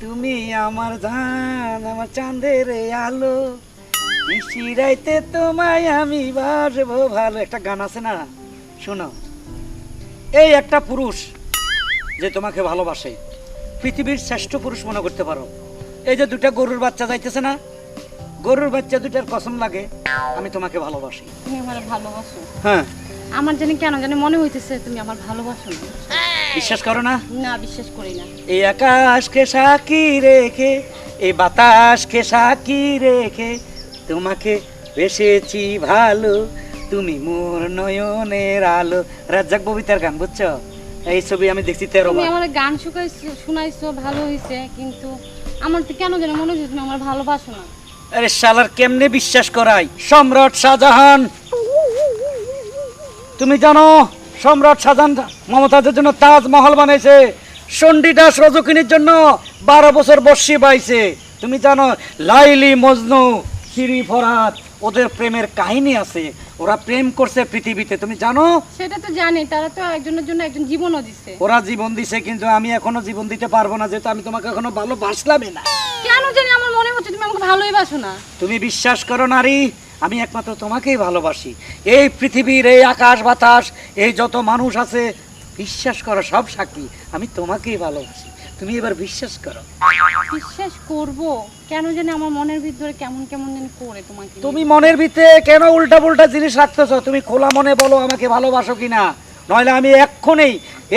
তুমি আমার জান আমার চাঁদের আলো। নিশিরাইতে তোমায় আমি বাসবো ভালো। একটা গান আছে না? শোনো। এই একটা পুরুষ যে তোমাকে ভালোবাসে পৃথিবীর শ্রেষ্ঠ পুরুষ মনে করতে পারো। এই যে দুটা গরুর বাচ্চা যাইতেছে না? গরুর বাচ্চা দুটার কসম লাগে আমি তোমাকে ভালোবাসি। তুমি আমার ভালোবাসো? হ্যাঁ। আমার জানি কেন জানি মনে হইতেছে তুমি আমার ভালোবাসো না। বিশ্বাস করো না? না বিশ্বাস করি না। এই আকাশকে সাকি রেখে এই বাতাসকে সাকি রেখে তোমাকে বেসেছি ভালো। তুমি মোর নয়নের আলো। রাজ্জাক ববিতার গান বুঝছ? এই ছবি আমি দেখছি তেরো তুমি বার। আমার গান শুকাইছো শুনাইছো ভালো হইছে কিন্তু আমার তো কেন জানি মনে হচ্ছে তুমি আমার ভালোবাসো না। আরে শালার কেমনে বিশ্বাস করাই? সম্রাট শাহজাহান! তুমি জানো সম্রাট শাহজাহান মমতাজের জন্য তাজমহল বানাইছে। সন্ডিদাস রজকিনীর জন্য বারো বছর বর্ষি বাইছে। তুমি জানো লাইলি মজনু সিরি ফরাত ওদের প্রেমের কাহিনী আছে। ওরা প্রেম করছে পৃথিবীতে। তুমি জানো? সেটা তো জানি তারা তো একজনের জন্য একজন জীবনও দিছে। ওরা জীবন দিছে কিন্তু আমি এখনও জীবন দিতে পারব না যেহেতু আমি তোমাকে এখনও ভালোবাসলামই না। কেন জানি আমার মনে হচ্ছে তুমি আমাকে ভালোই বাসো না। তুমি বিশ্বাস করো নারী আমি একমাত্র তোমাকেই ভালোবাসি। এই পৃথিবীর এই আকাশ বাতাস এই যত মানুষ আছে বিশ্বাস করো সব সাক্ষী। আমি তোমাকেই ভালোবাসি। তুমি এবার বিশ্বাস করো। বিশ্বাস করব? কেন জানি আমার মনের ভিতরে কেমন কেমন জানি করে তোমাকে তুমি মনের ভিতরে কেন উল্টা পুল্টা জিনিস রাখতেছো? তুমি খোলা মনে বলো আমাকে ভালোবাসো কিনা। নইলে আমি এক্ষুনি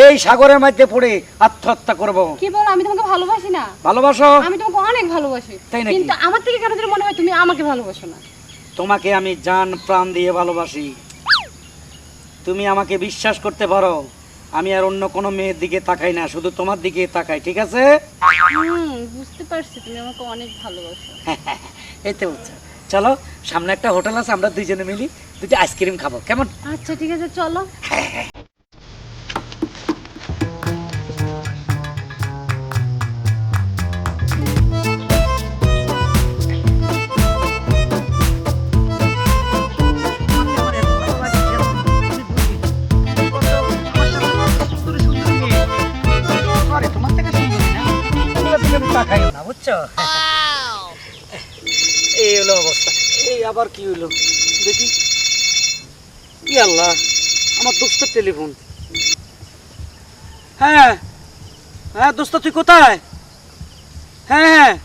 এই সাগরের মধ্যে পড়ে আত্মহত্যা করব। কি বল আমি তোমাকে ভালোবাসি না? ভালোবাসো? আমি তোমাকে অনেক ভালোবাসি। তাই নাকি? কিন্তু আমার থেকে কেন মনে হয় তুমি আমাকে ভালোবাসো না? তোমাকে আমি জান প্রাণ দিয়ে ভালোবাসি। তুমি আমাকে বিশ্বাস করতে পারো আমি আর অন্য কোনো মেয়ের দিকে তাকাই না শুধু তোমার দিকে তাকাই ঠিক আছে? হুম বুঝতে পারছি তুমি আমাকে অনেক ভালোবাসো। এই তো চলো সামনে একটা হোটেল আছে আমরা দুইজনে মিলি দুটো আইসক্রিম খাব কেমন? আচ্ছা ঠিক আছে চলো। এই হলো অবস্থা। এই আবার কি হলো? দেখি। আল্লাহ, আমার টেলিফোন হ্যাঁ হ্যাঁ দোস্ত, তুই কোথায়? হ্যাঁ হ্যাঁ।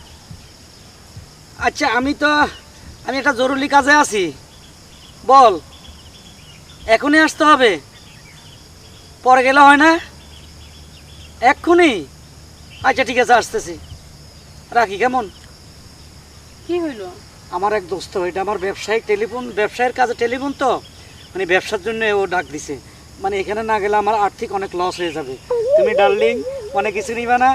আচ্ছা আমি তো, আমি একটা জরুরি কাজে আছি। বল, এখনই আসতে হবে। পরে গেলে হয় না? এক্ষুনি? আচ্ছা ঠিক আছে, আসতেছি। রাখি কেমন? কি হইল? আমার এক দোস্ত এটা আমার ব্যবসায়িক টেলিফোন ব্যবসায়ের কাজে টেলিফোন তো। মানে ব্যবসার জন্য ও ডাক দিছে। মানে এখানে না গেলে আমার আর্থিক অনেক লস হয়ে যাবে। তুমি ডার্লিং অনেক কিছু নিবে না।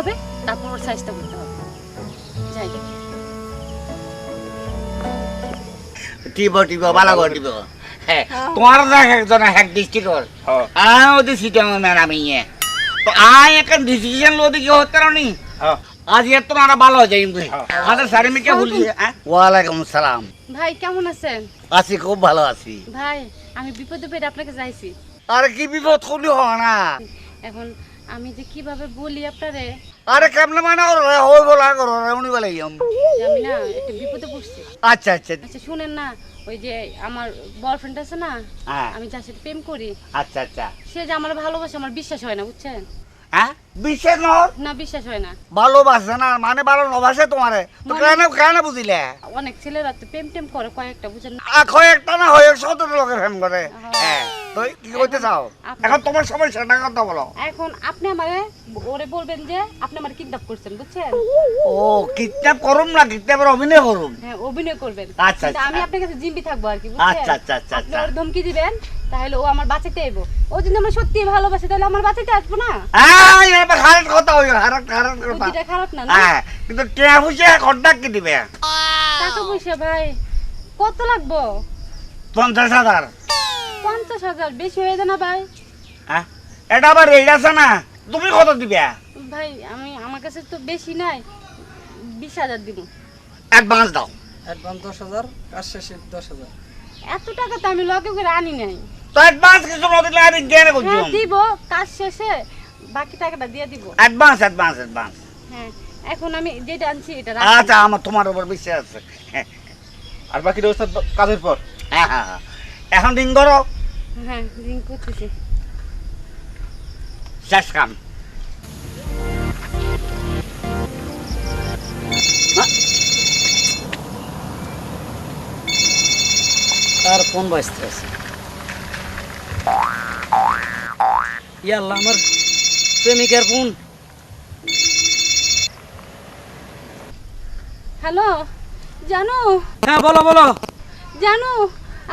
হবে তারপর ওর সাইজটা করতে হবে। যাই টিপ টিপ ভালো করে টিপ। হ্যাঁ তোমার দেখ একজন এক ডিস্ট্রিক্টর হ্যাঁ। ওদের সিটে ম্যাডাম ইয়ে তো আয় একটা ডিসিশন লো দিকে হতে রানি আজ এর তোমার ভালো হয়ে। আমাদের ওয়ালাইকুম সালাম। ভাই কেমন আছেন? আছি খুব ভালো আছি। ভাই আমি বিপদে পেয়ে আপনাকে যাইছি। আরে কি বিপদ করলি না এখন আমি যে কীভাবে বলি আপনারে? আরে কেমনে মানে ওর হয়ে গেল আর করো উনি বলে। আমি না একটা বিপদে পড়ছি। আচ্ছা আচ্ছা। আচ্ছা শুনেন না ওই যে আমার বয়ফ্রেন্ড আছে না হ্যাঁ। আমি যার সাথে প্রেম করি আচ্ছা আচ্ছা। সে যে আমার ভালোবাসে আমার বিশ্বাস হয় না বুঝছেন? হ্যাঁ? বিশেষ নহর না বিশ্বাস হয় না। ভালোবাসে না মানে ভালো নবাসে তোমারে? তো কেন কেন বুঝিলে? অনেক ছেলেরা তো প্রেম টেম করে কয়েকটা বুঝেন না? কয়েকটা না হয় সতেরো লোকের ফ্যান করে। হ্যাঁ। তো কি করতে চাও? এখন তোমার কথা বলো। এখন আপনি আমারে ওরে বলবেন যে আপনি আমার কিডন্যাপ করছেন বুঝছেন? ও কিডন্যাপ করুম না কিডন্যাপের অভিনয় করুম? হ্যাঁ অভিনয় করবেন। আচ্ছা, আমি আচ্ছা। আপনার কাছে জিম্বি থাকব আর কি বুঝছেন? আচ্ছা, আচ্ছা, আচ্ছা, আপনি আচ্ছা। ওর ধমকি দিবেন তাহলে ও আমার বাঁচাতে আইবো। ও যদি আমার সত্যি ভালোবাসে তাহলে আমার বাঁচাতে আসব না? হ্যাঁ এবার খারাপ কথা খারাপ খারাপ কথা খারাপ না হ্যাঁ কিন্তু কন্টাক্ট কি দিবে? টাকা পয়সা ভাই কত লাগবো? পঞ্চাশ হাজার। পঞ্চাশ হাজার বেশি হয়ে যায় না ভাই? হ্যাঁ এটা আবার রেট আছে না? তুমি কত দিবে? ভাই আমি আমার কাছে তো বেশি নাই। বিশ হাজার দিব। অ্যাডভান্স দাও। অ্যাডভান্স দশ হাজার কাজ শেষে দশ হাজার। এত টাকা তো আমি লগে করে আনি নাই। তো অ্যাডভান্স কিছু না দিলে আমি জ্ঞানে করছি হ্যাঁ দিব কাজ শেষে বাকি টাকাটা দিয়ে দিব। অ্যাডভান্স অ্যাডভান্স অ্যাডভান্স হ্যাঁ এখন আমি যেটা আনছি এটা আচ্ছা আমার তোমার উপর বিশ্বাস আছে। হ্যাঁ আর বাকি ব্যবস্থা কাজের পর? হ্যাঁ হ্যাঁ হ্যাঁ। এখন দিন করো। হ্যাঁ রিং করতেছি। শেষ কাম। তার ফোন বাজতে আছে? ইয়াল্লা আমার প্রেমিকার ফোন হ্যালো জানো? হ্যাঁ বলো বলো। জানো?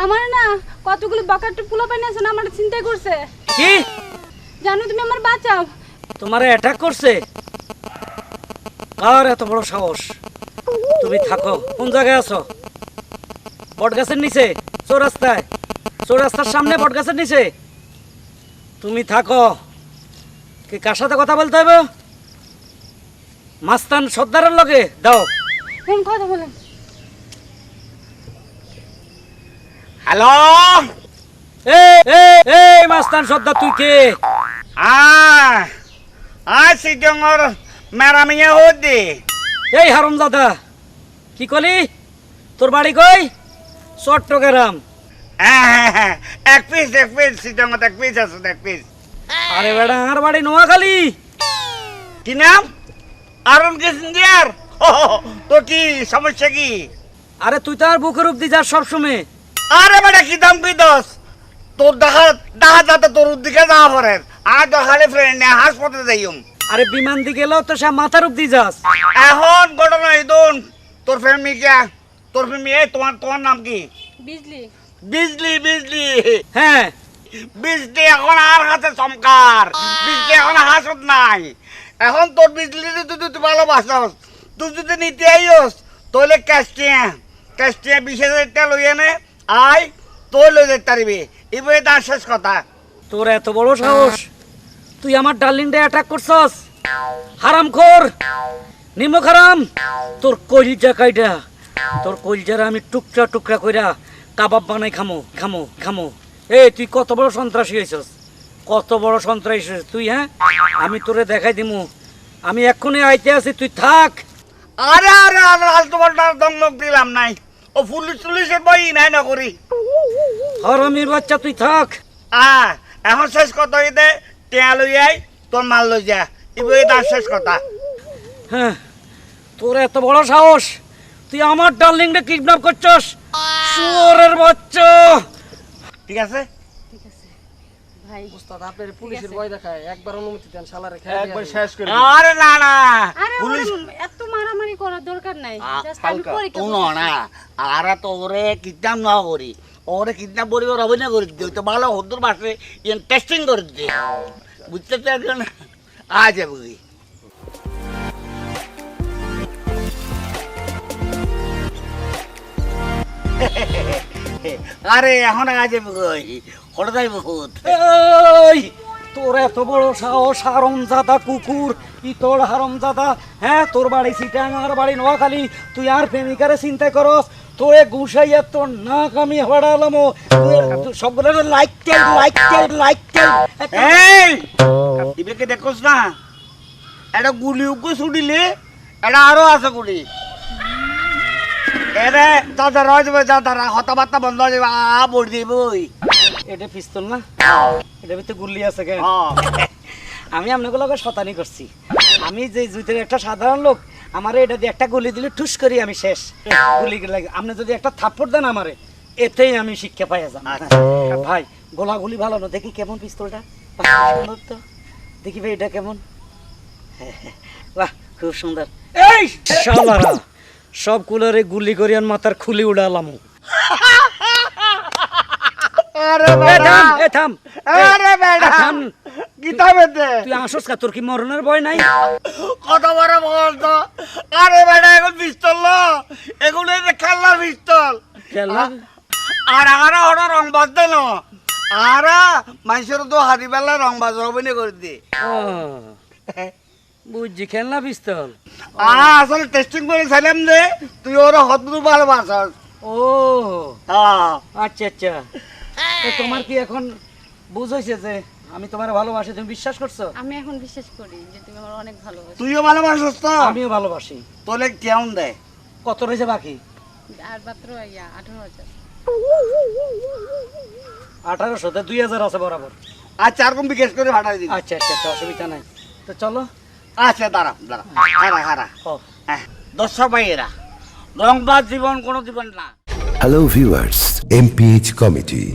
আমার না কতগুলো বাকারটা পোলা পানি আছে না আমার চিন্তা করছে। কি? জানো তুমি আমার বাঁচাও। তোমারে অ্যাটাক করছে? কার এত বড় সাহস? তুমি থাকো। কোন জায়গায় আছো? বটগাছের নিচে? চৌরাস্তায়? চৌরাস্তার সামনে বটগাছের নিচে? তুমি থাকো। কি কার সাথে কথা বলতে হবে? মাস্তান সর্দারের লগে? দাও। কোন কথা বলেন। হ্যালো? এ এ এ মাস্তান সর্দার তুই কে? আয় সিটঙ্গর মেরামিয়া হদি এই হারমজাদা কি কলি? তোর বাড়ি কই? চট্টগ্রাম। হ্যাঁ হ্যাঁ হ্যাঁ এক পিস এক পিস সিটঙ্গত এক পিস আছে এক পিস আরে বেড়া আমার বাড়ি নোয়াখালী। কি নাম? আরুন কিসিঞ্জিয়ার তো কি সমস্যা কি? আরে তুই তো আর বুকের অব্দি যাস সবসময়। আরে বেটা কি দাম কি দোষ তোর দেখা দেখা যাতে তোর দিকে যাওয়া পরে আর দেখালে ফ্রেন্ড হাসপাতালে যাইম আরে বিমান দিয়ে গেলেও তো সে মাথার অব্দি যাস। এখন ঘটনা এই দোন তোর ফ্যামিলিকা তোর ফ্যামিলি এই তোমার তোমার নাম কি? বিজলি। বিজলি বিজলি। হ্যাঁ। বিজলি এখন আর হাতে চমকার। বিজলি এখন হাসত নাই। এখন তোর বিজলি যদি তুই ভালোবাসস তুই যদি নিতে আইস তাহলে ক্যাস্টিয়া ক্যাস্টিয়া বিশ হাজার টাকা লই এনে আই তোর লই যেতে পারবি এবারে তার শেষ কথা। তোর এত বড় সাহস? তুই আমার ডার্লিংটা অ্যাটাক করছস? হারাম খোর নিমক হারাম! তোর কলিজা কাইটা তোর কলিজার আমি টুকরা টুকরা কইরা কাবাব বানাই খামো খামো খামো। এই তুই কত বড় সন্ত্রাসী হয়েছস কত বড় সন্ত্রাসী তুই হ্যাঁ? আমি তোরে দেখাই দিমু। আমি এক্ষুনি আইতে আছি তুই থাক। আরে আরে আরে আলতু পাল্টা দমক দিলাম নাই। ও পুলিশ টুলিশের বই নাই না করি। হরমির বাচ্চা তুই থাক। আ এখন শেষ কথা দে টেয়া লই আই তোর মাল লই যা। এবারে তার শেষ কথা। হ্যাঁ তোর এত বড় সাহস তুই আমার ডার্লিংটা কিডন্যাপ করছস? শুয়োরের বাচ্চা। ঠিক আছে? ভাই উস্তাদ আপনার পুলিশের ভয় দেখায়। একবার অনুমতি দেন শালারে একবার শেষ করে আরে না না। পুলিশ এত মারামারি করার দরকার নাই। আ- আমি পরীক্ষা শুনো না আর তো ওরে কিডন্যাপ না করি। ওরে কিডন্যাপ করি ওর অভিনয় করে। দিতে তো ভালো হদ্দুর বাসে ইন টেস্টিং করে দিতে। বুঝতে পারছেন আজ বুঝি। আরে এখন আজ বুঝি হঠাৎ বহুত এই তোর এত বড় সাহস হারম জাদা কুকুর ই তোর হারম জাদা হ্যাঁ তোর বাড়ি সিটাং আর বাড়ি নোয়াখালী তুই আর প্রেমিকারে চিন্তা করস তোরে গুসাইয়া তোর নাক আমি হড়ালাম সবগুলো like tail like tail like tail এই! ইবেকে দেখোস না? এটা গুলি উগু ছুটিলে এটা আরও আছে গুলি। এরে দাদা রয়ে যাবে দাদা হতাবার্তা বন্ধ হয়ে যাবে আ বড় দিবই এটা পিস্তল না? এটা ভিতরে গুল্লি আছে কেন? হ্যাঁ আমি শতানি করছি। আমি যে জুতের একটা সাধারণ লোক আমারে এটা দিয়ে একটা গুলি দিলে ঠুস করি আমি শেষ। গুলি লাগে আপনি যদি একটা থাপ্পড় দেন আমারে এতেই আমি শিক্ষা পাই যাম ভাই গোলাগুলি ভালো না? দেখি কেমন পিস্তলটা? বাহ, সুন্দর তো। দেখি ভাই এটা কেমন? বাহ খুব সুন্দর। এই! শালারা। সব কুলারে গুলি করিয়ান মাথার খুলি উড়ালাম। আরে বেটা থাম এ থাম। আরে বেটা থাম। কিতাবের দে তুই আসস কা তোর কি মরণের ভয় নাই? কত বড় বলতো আরে বেটা এখন পিস্তল ল এগুলো এই যে খেলনা পিস্তল। খেলা আর আরা ওরা রং বাজ দেন আরা মানুষের তো হাতি বেলা রং বাজ অভিনয় করে দি বুঝছি খেলনা পিস্তল। আ আসলে টেস্টিং করে ছিলাম যে তুই ওরা হতদূর ভালোবাসস ও হ্যাঁ। আচ্ছা আচ্ছা। তো তোমার কি এখন বুঝ যে আমি তোমার ভালোবাসি তুমি বিশ্বাস করছ? আমি এখন বিশ্বাস করি যে তুমি আমার অনেক ভালোবাসো। তুইও ভালোবাসস তো? আমিও ভালোবাসি। তোলে কেমন দেয়? কত রয়েছে বাকি? আর মাত্র ইয়া আঠারো হাজার। আঠারোশোতে দুই হাজার আছে বরাবর। আচ্ছা আর কম বিকেশ করে দিবি? আচ্ছা আচ্ছা আচ্ছা অসুবিধা নাই। তো চলো। আচ্ছা দাঁড়া দাঁড়া হারা হারা হ্যাঁ দর্শক ভাইয়েরা রংবাজ জীবন কোনো জীবন না Hello viewers, MPH Committee.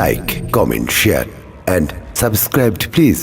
Like, comment, share and subscribe please.